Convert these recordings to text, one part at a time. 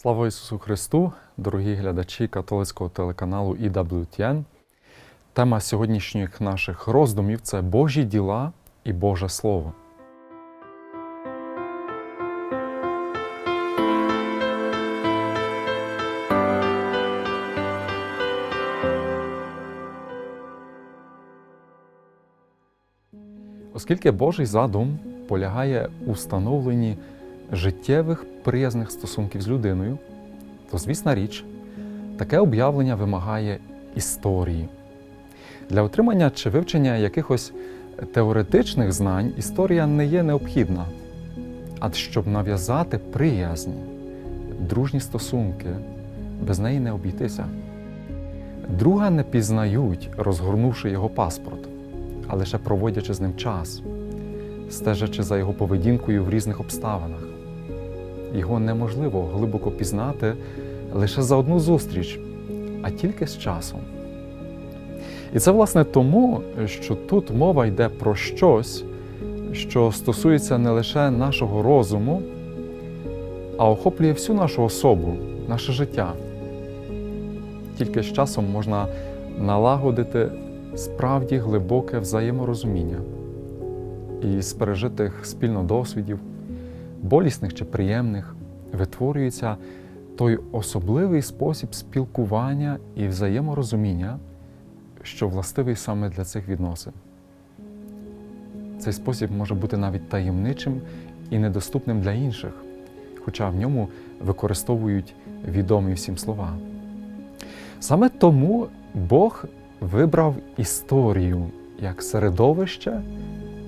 Слава Ісусу Христу, дорогі глядачі католицького телеканалу EWTN. Тема сьогоднішніх наших роздумів це Божі діла і Боже Слово. Оскільки Божий задум полягає у встановленні життєвих приязних стосунків з людиною, то, звісна річ, таке об'явлення вимагає історії. Для отримання чи вивчення якихось теоретичних знань історія не є необхідна, а щоб нав'язати приязні, дружні стосунки, без неї не обійтися. Друга не пізнають, розгорнувши його паспорт, а лише проводячи з ним час, стежачи за його поведінкою в різних обставинах. Його неможливо глибоко пізнати лише за одну зустріч, а тільки з часом. І це, власне, тому, що тут мова йде про щось, що стосується не лише нашого розуму, а охоплює всю нашу особу, наше життя. Тільки з часом можна налагодити справді глибоке взаєморозуміння і з пережитих спільно досвідів, болісних чи приємних, витворюється той особливий спосіб спілкування і взаєморозуміння, що властивий саме для цих відносин. Цей спосіб може бути навіть таємничим і недоступним для інших, хоча в ньому використовують відомі всім слова. Саме тому Бог вибрав історію як середовище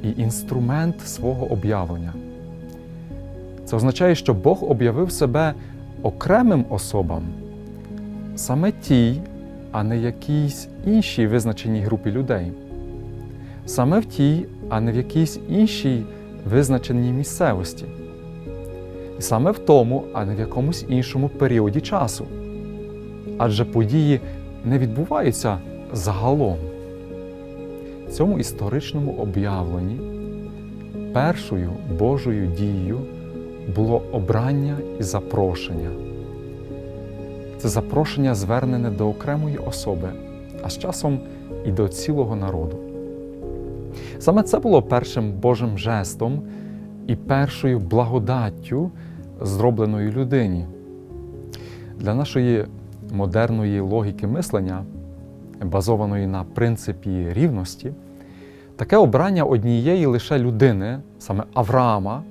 і інструмент свого об'явлення. Це означає, що Бог об'явив себе окремим особам, саме тій, а не якійсь іншій визначеній групі людей, саме в тій, а не в якійсь іншій визначеній місцевості, і саме в тому, а не в якомусь іншому періоді часу. Адже події не відбуваються загалом. В цьому історичному об'явленні першою Божою дією було обрання і запрошення. Це запрошення звернене до окремої особи, а з часом і до цілого народу. Саме це було першим Божим жестом і першою благодаттю, зробленою людині. Для нашої модерної логіки мислення, базованої на принципі рівності, таке обрання однієї лише людини, саме Авраама,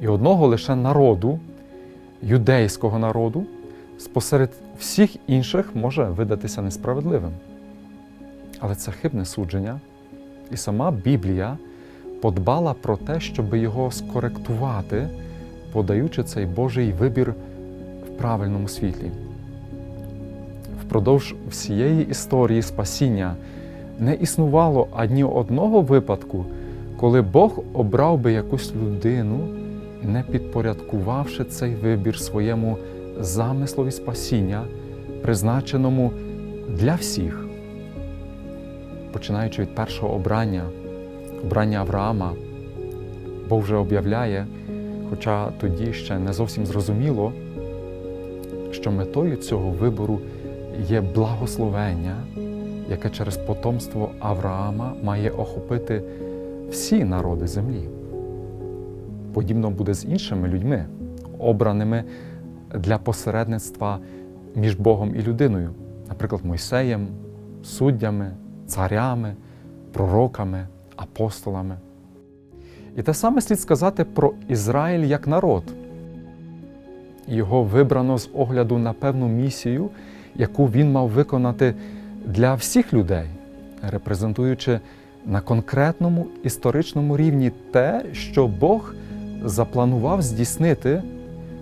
і одного лише народу, юдейського народу, спосеред всіх інших може видатися несправедливим. Але це хибне судження, і сама Біблія подбала про те, щоб його скоректувати, подаючи цей Божий вибір в правильному світлі. Впродовж всієї історії спасіння не існувало ані одного випадку, коли Бог обрав би якусь людину, не підпорядкувавши цей вибір своєму замислові спасіння, призначеному для всіх. Починаючи від першого обрання, обрання Авраама, Бог вже об'являє, хоча тоді ще не зовсім зрозуміло, що метою цього вибору є благословення, яке через потомство Авраама має охопити всі народи землі. Подібно буде з іншими людьми, обраними для посередництва між Богом і людиною, наприклад, Мойсеєм, суддями, царями, пророками, апостолами. І те саме слід сказати про Ізраїль як народ. Його вибрано з огляду на певну місію, яку він мав виконати для всіх людей, репрезентуючи на конкретному історичному рівні те, що Бог запланував здійснити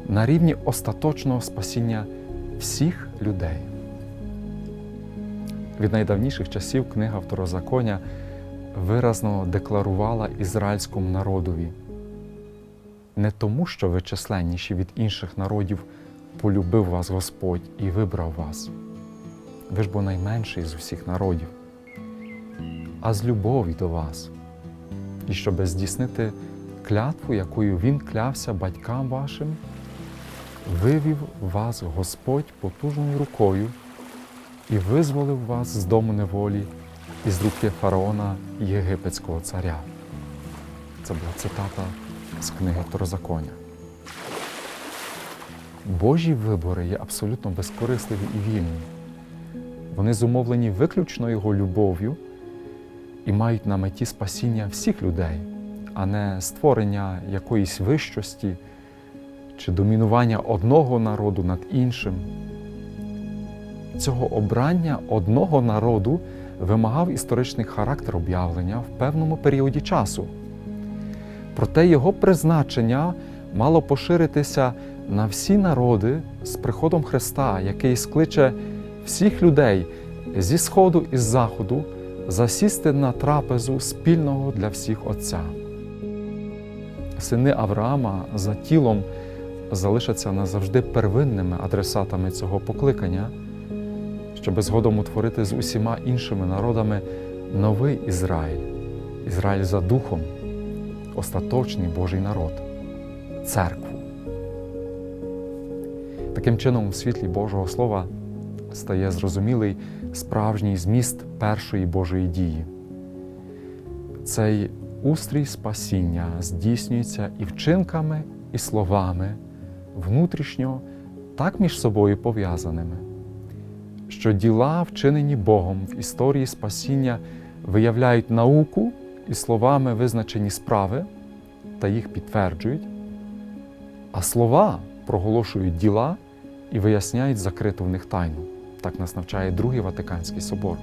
на рівні остаточного спасіння всіх людей. Від найдавніших часів книга Второзаконня виразно декларувала ізраїльському народові. Не тому, що ви численніші від інших народів полюбив вас Господь і вибрав вас. Ви ж бо найменший з усіх народів, а з любові до вас, і щоб здійснити клятву, якою Він клявся батькам вашим, вивів вас Господь потужною рукою і визволив вас з дому неволі із руки фараона єгипетського царя. Це була цитата з книги Второзаконня. Божі вибори є абсолютно безкорисливі і вільні. Вони зумовлені виключно Його любов'ю і мають на меті спасіння всіх людей, а не створення якоїсь вищості чи домінування одного народу над іншим. Цього обрання одного народу вимагав історичний характер об'явлення в певному періоді часу. Проте його призначення мало поширитися на всі народи з приходом Христа, який скличе всіх людей зі сходу і з заходу засісти на трапезу спільного для всіх Отця. Сини Авраама за тілом залишаться назавжди первинними адресатами цього покликання, щоб згодом утворити з усіма іншими народами новий Ізраїль, Ізраїль за духом, остаточний Божий народ, церкву. Таким чином, в світлі Божого Слова стає зрозумілий справжній зміст першої Божої дії. Цей устрій спасіння здійснюється і вчинками, і словами, внутрішньо так між собою пов'язаними, що діла, вчинені Богом в історії спасіння, виявляють науку і словами визначені справи та їх підтверджують, а слова проголошують діла і виясняють закриту в них тайну. Так нас навчає Другий Ватиканський собор.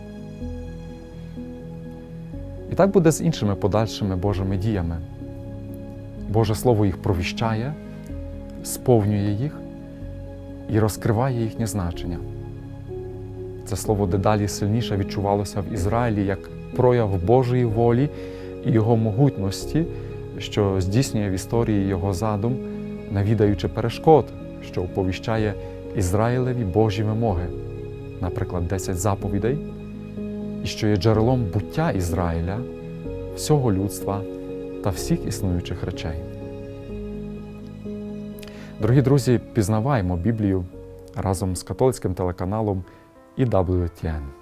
І так буде з іншими подальшими Божими діями. Боже Слово їх провіщає, сповнює їх і розкриває їхнє значення. Це слово дедалі сильніше відчувалося в Ізраїлі як прояв Божої волі і Його могутності, що здійснює в історії Його задум, навідаючи перешкод, що оповіщає Ізраїлеві Божі вимоги, наприклад, 10 заповідей, і що є джерелом буття Ізраїля, всього людства та всіх існуючих речей. Дорогі друзі, пізнаваємо Біблію разом з католицьким телеканалом EWTN.